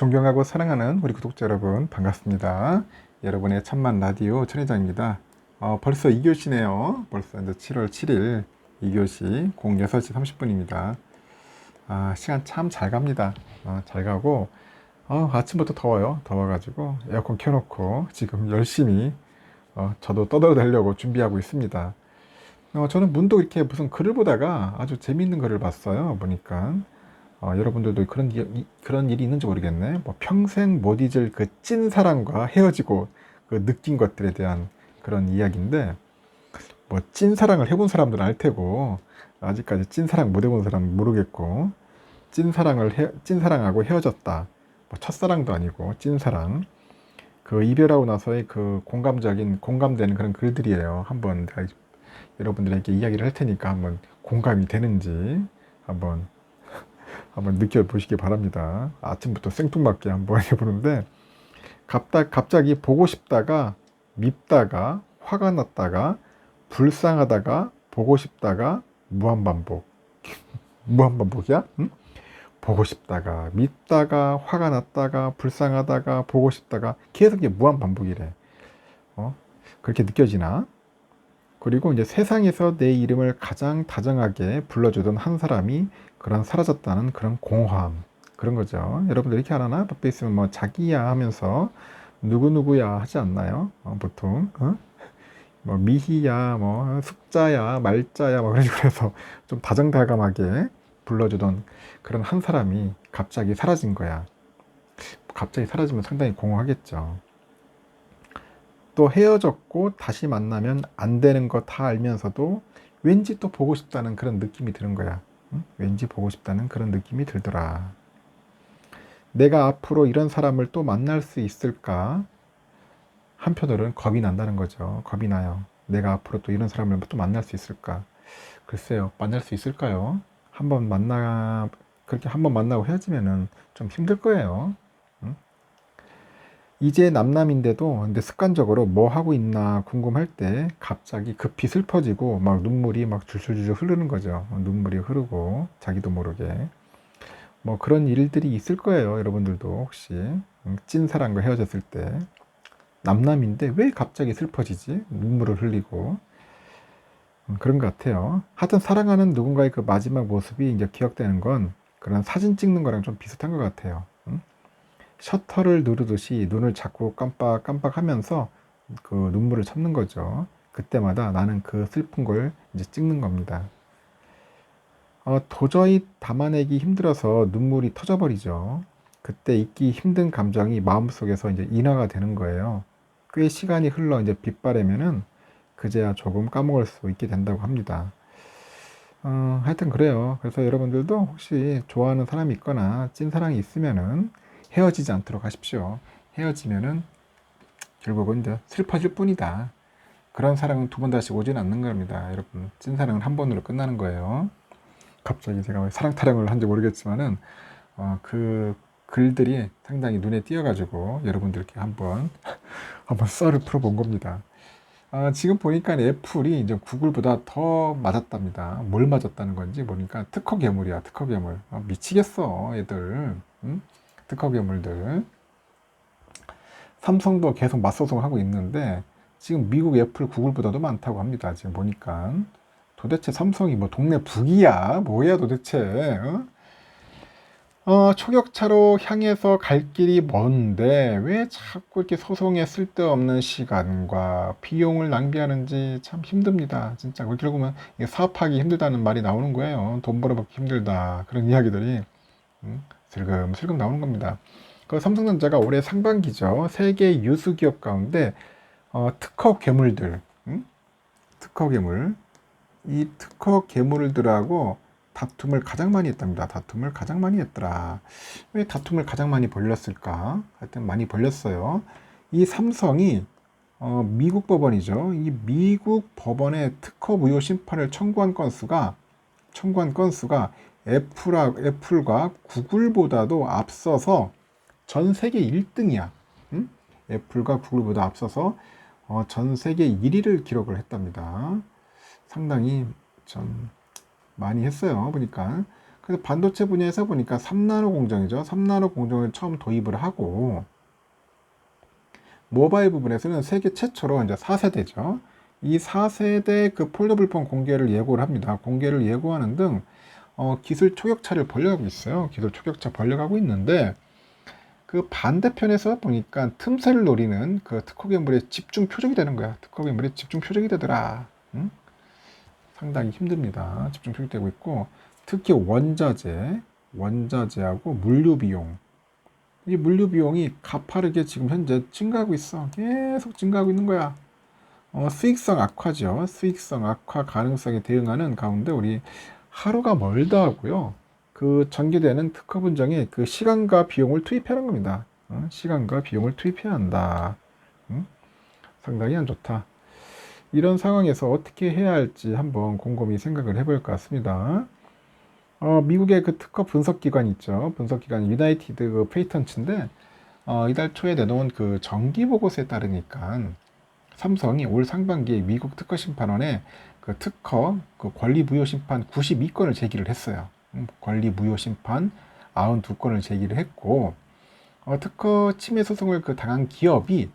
존경하고 사랑하는 우리 구독자 여러분 반갑습니다. 여러분의 참만 라디오 천회장입니다. 어, 벌써 2교시네요. 벌써 이제 7월 7일 2교시 06시 30분입니다. 아, 시간 참 잘 갑니다. 어, 잘 가고 어, 아침부터 더워요. 더워가지고 에어컨 켜놓고 지금 열심히 어, 저도 떠들어대려고 준비하고 있습니다. 어, 저는 문득 이렇게 무슨 글을 보다가 아주 재미있는 글을 봤어요. 보니까 어, 여러분들도 그런 일- 이- 그런 일이 있는지 모르겠네. 뭐 평생 못 잊을 그 찐 사랑과 헤어지고 그 느낀 것들에 대한 그런 이야기인데 뭐 찐 사랑을 해본 사람들은 알 테고 아직까지 찐 사랑 못 해본 사람은 모르겠고 찐 사랑을 해, 찐 사랑하고 헤어졌다. 뭐 첫사랑도 아니고 찐 사랑. 그 이별하고 나서의 그 공감적인 공감되는 그런 글들이에요. 한번 여러분들에게 이야기를 할 테니까 한번 공감이 되는지 한번 한번 느껴보시기 바랍니다. 아침부터 생뚱맞게 한번 해보는데 갑자기 보고 싶다가 밉다가 화가 났다가 불쌍하다가 보고 싶다가 무한반복 무한반복이야? 응? 보고 싶다가 밉다가 화가 났다가 불쌍하다가 보고 싶다가 계속 이게 무한반복이래 어? 그렇게 느껴지나? 그리고 이제 세상에서 내 이름을 가장 다정하게 불러주던 한 사람이 그런 사라졌다는 그런 공허함 그런 거죠. 여러분들 이렇게 하나 옆에 있으면 뭐 자기야 하면서 누구 누구야 하지 않나요? 어, 보통 어? 뭐 미희야, 뭐 숙자야, 말자야, 뭐 그런 식으로 해서 좀 다정다감하게 불러주던 그런 한 사람이 갑자기 사라진 거야. 갑자기 사라지면 상당히 공허하겠죠. 또 헤어졌고 다시 만나면 안 되는 거 다 알면서도 왠지 또 보고 싶다는 그런 느낌이 드는 거야. 응? 왠지 보고 싶다는 그런 느낌이 들더라. 내가 앞으로 이런 사람을 또 만날 수 있을까? 한편으로는 겁이 난다는 거죠. 겁이 나요. 내가 앞으로 또 이런 사람을 또 만날 수 있을까? 글쎄요, 만날 수 있을까요? 한번 만나, 그렇게 한번 만나고 헤어지면은 좀 힘들 거예요. 응? 이제 남남인데도 근데 습관적으로 뭐 하고 있나 궁금할 때 갑자기 급히 슬퍼지고 막 눈물이 막 줄줄줄 흐르는 거죠. 눈물이 흐르고 자기도 모르게. 뭐 그런 일들이 있을 거예요. 여러분들도 혹시 음, 찐 사람과 헤어졌을 때 남남인데 왜 갑자기 슬퍼지지? 눈물을 흘리고 음, 그런 것 같아요. 하여튼 사랑하는 누군가의 그 마지막 모습이 이제 기억되는 건 그런 사진 찍는 거랑 좀 비슷한 것 같아요. 음? 셔터를 누르듯이 눈을 자꾸 깜빡 깜빡 하면서 그 눈물을 참는 거죠. 그때마다 나는 그 슬픈 걸 이제 찍는 겁니다. 어, 도저히 담아내기 힘들어서 눈물이 터져버리죠. 그때 잊기 힘든 감정이 마음속에서 이제 인화가 되는 거예요. 꽤 시간이 흘러 이제 빗바래면은 그제야 조금 까먹을 수 있게 된다고 합니다. 어, 하여튼 그래요. 그래서 여러분들도 혹시 좋아하는 사람이 있거나 찐사랑이 있으면은 헤어지지 않도록 하십시오. 헤어지면은 결국은 이제 슬퍼질 뿐이다. 그런 사랑은 두 번 다시 오지는 않는 겁니다. 여러분, 찐사랑은 한 번으로 끝나는 거예요. 갑자기 제가 왜 사랑 타령을 한지 모르겠지만은 어, 그 글들이 상당히 눈에 띄어가지고 여러분들께 한번 한번 썰을 풀어본 겁니다. 아, 지금 보니까 애플이 이제 구글보다 더 맞았답니다. 뭘 맞았다는 건지 보니까 특허 괴물이야, 특허 괴물. 아, 미치겠어, 애들. 응? 특허 괴물들. 삼성도 계속 맞소송을 하고 있는데 지금 미국 애플, 구글보다도 많다고 합니다. 지금 보니까. 도대체 삼성이 뭐 동네 북이야? 뭐야 도대체? 어? 어, 초격차로 향해서 갈 길이 먼데 왜 자꾸 이렇게 소송에 쓸데없는 시간과 비용을 낭비하는지 참 힘듭니다. 진짜 결국은 사업하기 힘들다는 말이 나오는 거예요. 돈 벌어먹기 힘들다 그런 이야기들이 음, 슬금슬금 나오는 겁니다. 그 삼성전자가 올해 상반기죠. 세계 유수 기업 가운데 어, 특허 괴물들, 음? 특허 괴물 이 특허 괴물들하고 다툼을 가장 많이 했답니다. 다툼을 가장 많이 했더라. 왜 다툼을 가장 많이 벌렸을까? 하여튼 많이 벌렸어요. 이 삼성이 어, 미국 법원이죠. 이 미국 법원에 특허 무효 심판을 청구한 건수가 청구한 건수가 애플하, 애플과 구글보다도 앞서서 전 세계 1등이야. 응? 애플과 구글보다 앞서서 어, 전 세계 1위를 기록을 했답니다. 상당히 좀 많이 했어요. 보니까. 그래서 반도체 분야에서 보니까 3나노 공정이죠. 3나노 공정을 처음 도입을 하고 모바일 부분에서는 세계 최초로 이제 4세대죠. 이 4세대 그 폴더블 폰 공개를 예고를 합니다. 공개를 예고하는 등 어, 기술 초격차를 벌려가고 있어요. 기술 초격차 벌려가고 있는데 그 반대편에서 보니까 틈새를 노리는 그 특허 괴물의 집중 표적이 되는 거야. 특허 괴물의 집중 표적이 되더라. 응? 상당히 힘듭니다. 집중 표적되고 있고 특히 원자재, 원자재하고 물류 비용. 이 물류 비용이 가파르게 지금 현재 증가하고 있어. 계속 증가하고 있는 거야. 어, 수익성 악화죠. 수익성 악화 가능성에 대응하는 가운데 우리 하루가 멀다 하고요. 그 전개되는 특허 분정에 그 시간과 비용을 투입하는 겁니다. 어, 시간과 비용을 투입해야 한다. 음? 상당히 안 좋다. 이런 상황에서 어떻게 해야 할지 한번 곰곰이 생각을 해볼 것 같습니다. 어, 미국의 그 특허 분석 기관 있죠. 분석 기관 유나이티드 그 페이턴츠인데 어, 이달 초에 내놓은 그 정기 보고서에 따르니까 삼성이 올 상반기에 미국 특허 심판원에 그 특허 그 권리 무효 심판 92건을 제기를 했어요. 음, 권리 무효 심판 92건을 제기를 했고 어, 특허 침해 소송을 그 당한 기업이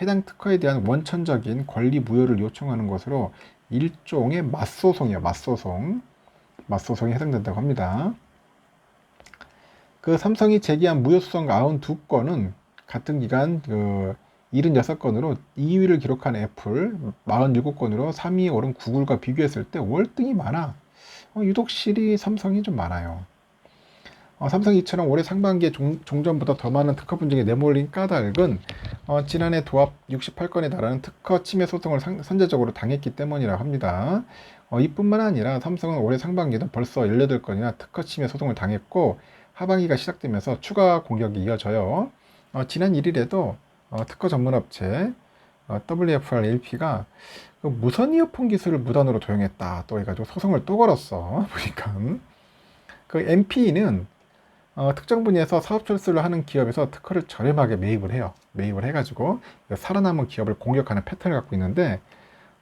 해당 특허에 대한 원천적인 권리 무효를 요청하는 것으로 일종의 맞소송이에요. 맞소송. 맞소송이 해당된다고 합니다. 그 삼성이 제기한 무효소송 92건은 같은 기간 그 76건으로 2위를 기록한 애플 47건으로 3위에 오른 구글과 비교했을 때 월등히 많아. 어, 유독 실이 삼성이 좀 많아요. 어, 삼성이 이처럼 올해 상반기에 종, 종전보다 더 많은 특허 분쟁에 내몰린 까닭은 어, 지난해 도합 68건에 달하는 특허 침해 소송을 상, 선제적으로 당했기 때문이라고 합니다. 어, 이뿐만 아니라 삼성은 올해 상반기에도 벌써 18건이나 특허 침해 소송을 당했고 하반기가 시작되면서 추가 공격이 이어져요. 어, 지난 1일에도 어, 특허 전문 업체 어, WFR LP가 그 무선 이어폰 기술을 무단으로 도용했다. 또 해가지고 소송을 또 걸었어. 보니까. 그 MP는 어, 특정 분야에서 사업 철수를 하는 기업에서 특허를 저렴하게 매입을 해요. 매입을 해가지고 살아남은 기업을 공격하는 패턴을 갖고 있는데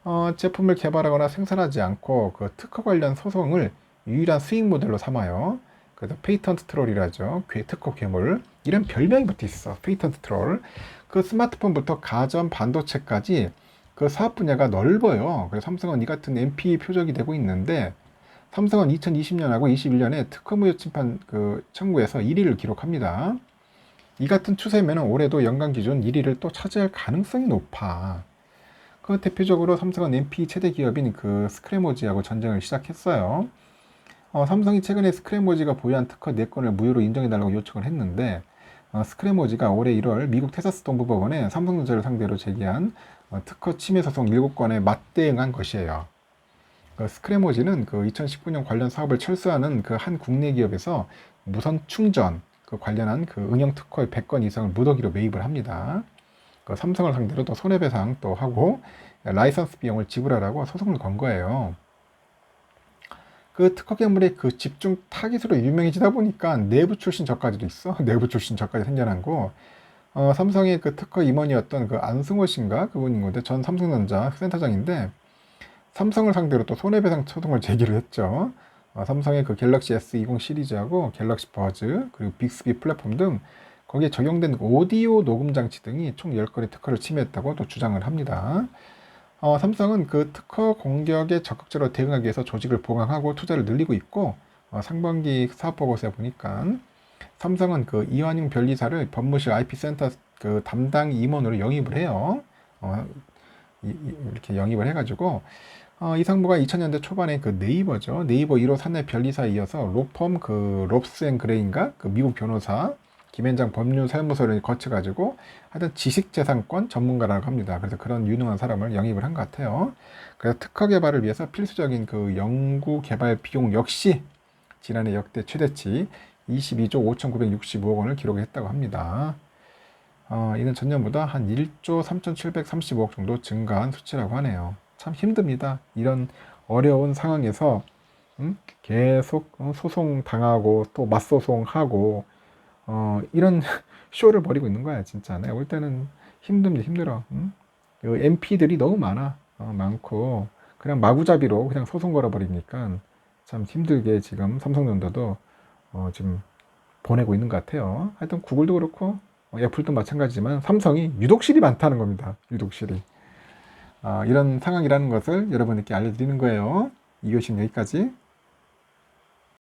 어, 제품을 개발하거나 생산하지 않고 그 특허 관련 소송을 유일한 수익 모델로 삼아요 그래서 페이턴트 트롤이라죠 특허 괴물 이런 별명이 붙어 있어 페이턴트 트롤 그 스마트폰부터 가전 반도체까지 그 사업 분야가 넓어요. 그래서 삼성은 이 같은 NP 표적이 되고 있는데 삼성은 2020년하고 21년에 특허 무효 침판 그 청구에서 1위를 기록합니다. 이 같은 추세면 올해도 연간 기준 1위를 또 차지할 가능성이 높아. 그 대표적으로 삼성은 NP 최대 기업인 그 스크래모지하고 전쟁을 시작했어요. 어, 삼성이 최근에 스크래모지가 보유한 특허 4건을 무효로 인정해달라고 요청을 했는데 어, 스크래모지가 올해 1월 미국 테사스 동부법원에 삼성전자를 상대로 제기한 어, 특허 침해 소송 7건에 맞대응한 것이에요. 그 스크래모지는 그 2019년 관련 사업을 철수하는 그 한 국내 기업에서 무선 충전 그 관련한 그 응용 특허의 100건 이상을 무더기로 매입을 합니다. 그 삼성을 상대로 또 손해배상 또 하고 라이선스 비용을 지불하라고 소송을 건 거예요. 그 특허 괴물의 그 집중 타깃으로 유명해지다 보니까 내부 출신 저까지도 있어. 내부 출신 저까지 생겨난 거. 어, 삼성의 그 특허 임원이었던 그 안승호 씨인가 그분인 건데 전 삼성전자 센터장인데 삼성을 상대로 또 손해배상 소송을 제기를 했죠. 어, 삼성의 그 갤럭시 S20 시리즈하고 갤럭시 버즈 그리고 빅스비 플랫폼 등 거기에 적용된 오디오 녹음 장치 등이 총 10건의 특허를 침해했다고 또 주장을 합니다. 어, 삼성은 그 특허 공격에 적극적으로 대응하기 위해서 조직을 보강하고 투자를 늘리고 있고 어, 상반기 사업 보고서에 보니까 삼성은 그 이완용 변리사를 법무실 IP센터 그 담당 임원으로 영입을 해요. 어, 이, 렇게 영입을 해가지고 어, 이 상무가 2000년대 초반에 그 네이버죠. 네이버 1호 사내 변리사에 이어서 로펌 그 롭스 앤 그레인가 그 미국 변호사 김현장 법률사무소를 거쳐가지고 하여튼 지식재산권 전문가라고 합니다. 그래서 그런 유능한 사람을 영입을 한 것 같아요. 그래서 특허 개발을 위해서 필수적인 그 연구 개발 비용 역시 지난해 역대 최대치 22조 5,965억 원을 기록했다고 합니다. 어, 이는 전년보다 한 1조 3,735억 정도 증가한 수치라고 하네요. 참 힘듭니다. 이런 어려운 상황에서 음? 계속 어, 소송 당하고 또 맞소송하고 어, 이런 쇼를 벌이고 있는 거야, 진짜. 내가 볼 때는 힘듭니다, 힘들어. 응? MP들이 너무 많아. 어, 많고, 그냥 마구잡이로 그냥 소송 걸어버리니까 참 힘들게 지금 삼성전자도 어, 지금 보내고 있는 것 같아요. 하여튼 구글도 그렇고 어, 애플도 마찬가지지만 삼성이 유독실이 많다는 겁니다. 유독실이. 아, 이런 상황이라는 것을 여러분께 알려드리는 거예요. 이교시는 여기까지